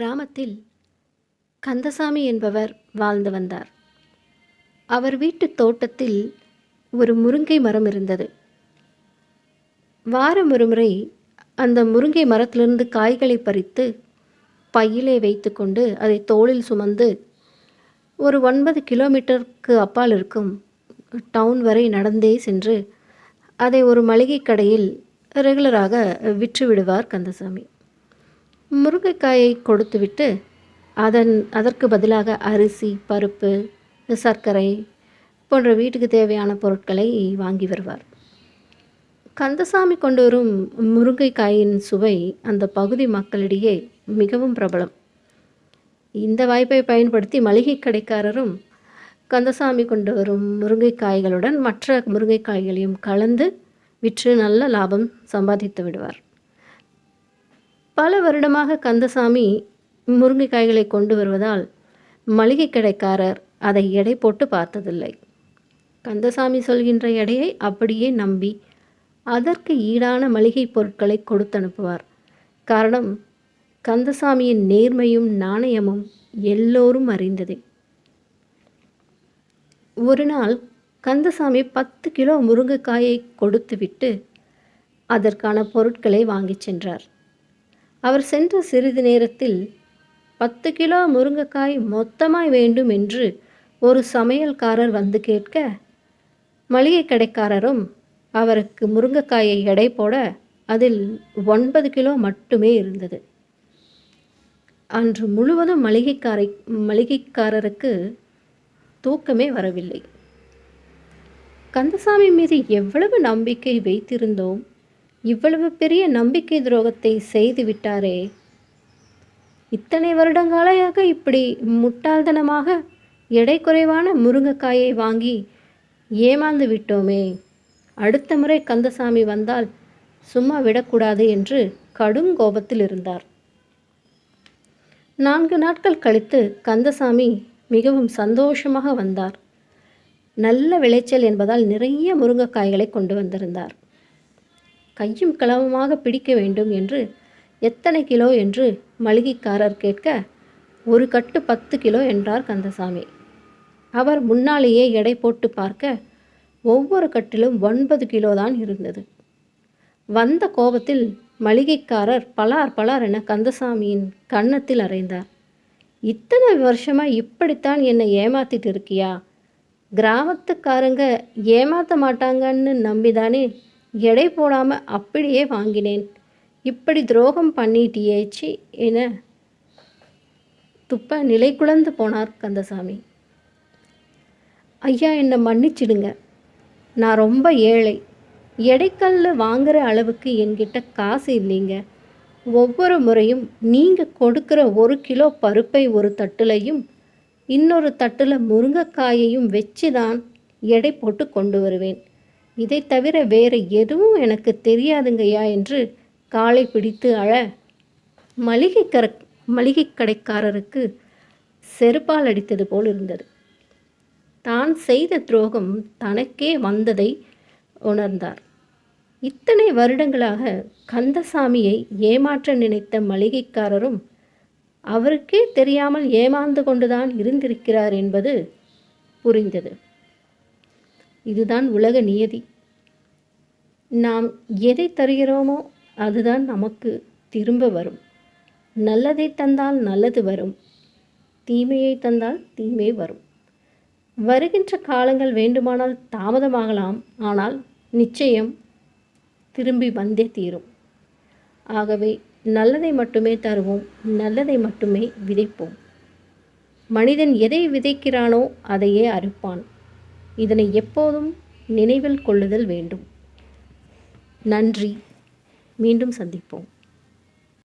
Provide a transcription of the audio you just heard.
கிராமத்தில் கந்தசாமி என்பவர் வாழ்ந்து வந்தார். அவர் வீட்டு தோட்டத்தில் ஒரு முருங்கை மரம் இருந்தது. வாரம் ஒரு முறை அந்த முருங்கை மரத்திலிருந்து காய்களை பறித்து பையிலே வைத்துக்கொண்டு அதை தோளில் சுமந்து ஒரு ஒன்பது கிலோமீட்டருக்கு அப்பால் இருக்கும் டவுன் வரை நடந்தே சென்று அதை ஒரு மளிகை கடையில் ரெகுலராக விற்று விடுவார் கந்தசாமி. முருங்கைக்காயை கொடுத்துவிட்டு அதன் அதற்கு பதிலாக அரிசி பருப்பு சர்க்கரை போன்ற வீட்டுக்கு தேவையான பொருட்களை வாங்கி வருவார். கந்தசாமி கொண்டு வரும் முருங்கைக்காயின் சுவை அந்த பகுதி மக்களிடையே மிகவும் பிரபலம். இந்த வாய்ப்பை பயன்படுத்தி மளிகை கடைக்காரரும் கந்தசாமி கொண்டு வரும் முருங்கைக்காய்களுடன் மற்ற முருங்கைக்காய்களையும் கலந்து விற்று நல்ல லாபம் சம்பாதித்து விடுவார். பல வருடமாக கந்தசாமி முருங்கைக்காய்களை கொண்டு வருவதால் மளிகை கடைக்காரர் அதை எடை போட்டு பார்த்ததில்லை. கந்தசாமி சொல்கின்ற எடையை அப்படியே நம்பி அதற்கு ஈடான மளிகை பொருட்களை கொடுத்து அனுப்புவார். காரணம் கந்தசாமியின் நேர்மையும் நாணயமும் எல்லோரும் அறிந்ததே. ஒரு நாள் கந்தசாமி பத்து கிலோ முருங்கைக்காயை கொடுத்துவிட்டு அதற்கான பொருட்களை வாங்கிச் சென்றார். அவர் சென்ற சிறிது நேரத்தில் பத்து கிலோ முருங்கைக்காய் மொத்தமாய் வேண்டும் என்று ஒரு சமையல்காரர் வந்து கேட்க மளிகை கடைக்காரரும் அவருக்கு முருங்கைக்காயை எடை போட அதில் ஒன்பது கிலோ மட்டுமே இருந்தது. அன்று முழுவதும் மளிகைக்காரை மளிகைக்காரருக்கு தூக்கமே வரவில்லை. கந்தசாமி மீது எவ்வளவு நம்பிக்கை வைத்திருந்தோம்? இவ்வளவு பெரிய நம்பிக்கை துரோகத்தை செய்து விட்டாரே. இத்தனை வருடங்காலையாக இப்படி முட்டாள்தனமாக எடை குறைவான முருங்கைக்காயை வாங்கி ஏமாந்து விட்டோமே. அடுத்த முறை கந்தசாமி வந்தால் சும்மா விடக்கூடாது என்று கடும் கோபத்தில் இருந்தார். நான்கு நாட்கள் கழித்து கந்தசாமி மிகவும் சந்தோஷமாக வந்தார். நல்ல விளைச்சல் என்பதால் நிறைய முருங்கைக்காய்களை கொண்டு வந்திருந்தார். கையும் களவுமாக பிடிக்க வேண்டும் என்று எத்தனை கிலோ என்று மளிகைக்காரர் கேட்க ஒரு கட்டு பத்து கிலோ என்றார் கந்தசாமி. அவர் முன்னாலேயே எடை போட்டு பார்க்க ஒவ்வொரு கட்டிலும் ஒன்பது கிலோ தான் இருந்தது. வந்த கோபத்தில் மளிகைக்காரர் பலார் பலார் என கந்தசாமியின் கன்னத்தில் அறைந்தார். இத்தனை வருஷமாக இப்படித்தான் என்னை ஏமாத்திட்டு இருக்கியா? கிராமத்துக்காரங்க ஏமாற்ற மாட்டாங்கன்னு நம்பிதானே எடை போடாமல் அப்படியே வாங்கினேன். இப்படி துரோகம் பண்ணிட்டியேச்சி என துப்ப நிலை குழந்து போனார் கந்தசாமி. ஐயா என்னை மன்னிச்சிடுங்க. நான் ரொம்ப ஏழை. எடைக்கல்ல வாங்குற அளவுக்கு என்கிட்ட காசு இல்லைங்க. ஒவ்வொரு முறையும் நீங்கள் கொடுக்குற ஒரு கிலோ பருப்பை ஒரு தட்டுலையும் இன்னொரு தட்டில் முருங்கைக்காயையும் வச்சு தான் எடை போட்டு கொண்டு வருவேன். இதை தவிர வேறு எதுவும் எனக்கு தெரியாதுங்கய்யா என்று காலை பிடித்து அழ மளிகை கர மளிகை கடைக்காரருக்கு செருப்பால் அடித்தது போல் இருந்தது. தான் செய்த துரோகம் தனக்கே வந்ததை உணர்ந்தார். இத்தனை வருடங்களாக கந்தசாமியை ஏமாற்ற நினைத்த மளிகைக்காரரும் அவருக்கே தெரியாமல் ஏமாந்து கொண்டுதான் இருந்திருக்கிறார் என்பது புரிந்தது. இதுதான் உலக நியதி. நாம் எதை தருகிறோமோ அதுதான் நமக்கு திரும்ப வரும். நல்லதை தந்தால் நல்லது வரும். தீமையை தந்தால் தீமை வரும். வருகின்ற காலங்கள் வேண்டுமானால் தாமதமாகலாம். ஆனால் நிச்சயம் திரும்பி வந்தே தீரும். ஆகவே நல்லதை மட்டுமே தருவோம். நல்லதை மட்டுமே விதைப்போம். மனிதன் எதை விதைக்கிறானோ அதையே அறுப்பான். இதனை எப்போதும் நினைவில் கொள்ளுதல் வேண்டும். நன்றி. மீண்டும் சந்திப்போம்.